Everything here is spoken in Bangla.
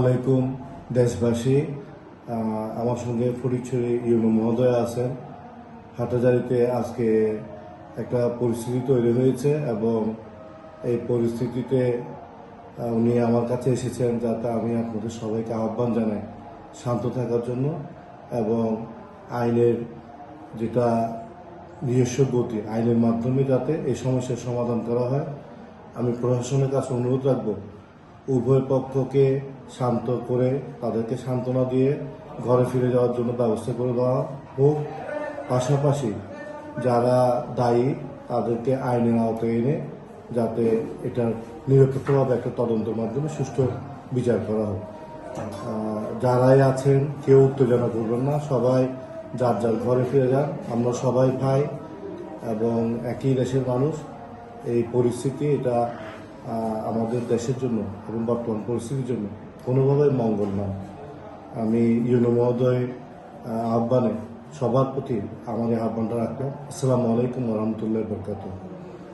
আলাইকুম দেশবাসী। আমার সঙ্গে ফটিকছড়ি ইউনো মহোদয় আছেন। হাটাজারিতে আজকে একটা পরিস্থিতি তৈরি হয়েছে এবং এই পরিস্থিতিতে উনি আমার কাছে এসেছেন যাতে আমি আপনাদের সবাইকে আহ্বান জানাই শান্ত থাকার জন্য এবং আইনের যেটা নিজস্ব গতি, আইনের মাধ্যমে যাতে এই সমস্যার সমাধান করা হয়। আমি প্রশাসনের কাছে অনুরোধ রাখব উভয় পক্ষকে শান্ত করে তাদেরকে সান্ত্বনা দিয়ে ঘরে ফিরে যাওয়ার জন্য ব্যবস্থা করে দেওয়া হোক। পাশাপাশি যারা দায়ী, তাদেরকে আইনের আওতায় এনে যাতে এটা নিরপেক্ষভাবে একটা তদন্তের মাধ্যমে সুষ্ঠু বিচার করা হোক। যারাই আছেন, কেউ উত্তেজনা করবেন না। সবাই যার যার ঘরে ফিরে যান। আমরা সবাই ভাই এবং একই দেশের মানুষ। এই পরিস্থিতি, এটা আমাদের দেশের জন্য এবং বর্তমান পরিস্থিতির জন্য কোনোভাবেই মঙ্গল নয়। আমি ইউনো মহোদয়, আহ্বানে সবার প্রতি আমার এই আহ্বানটা রাখলাম। আসসালামু আলাইকুম রহমতুল্লাহ বরকাত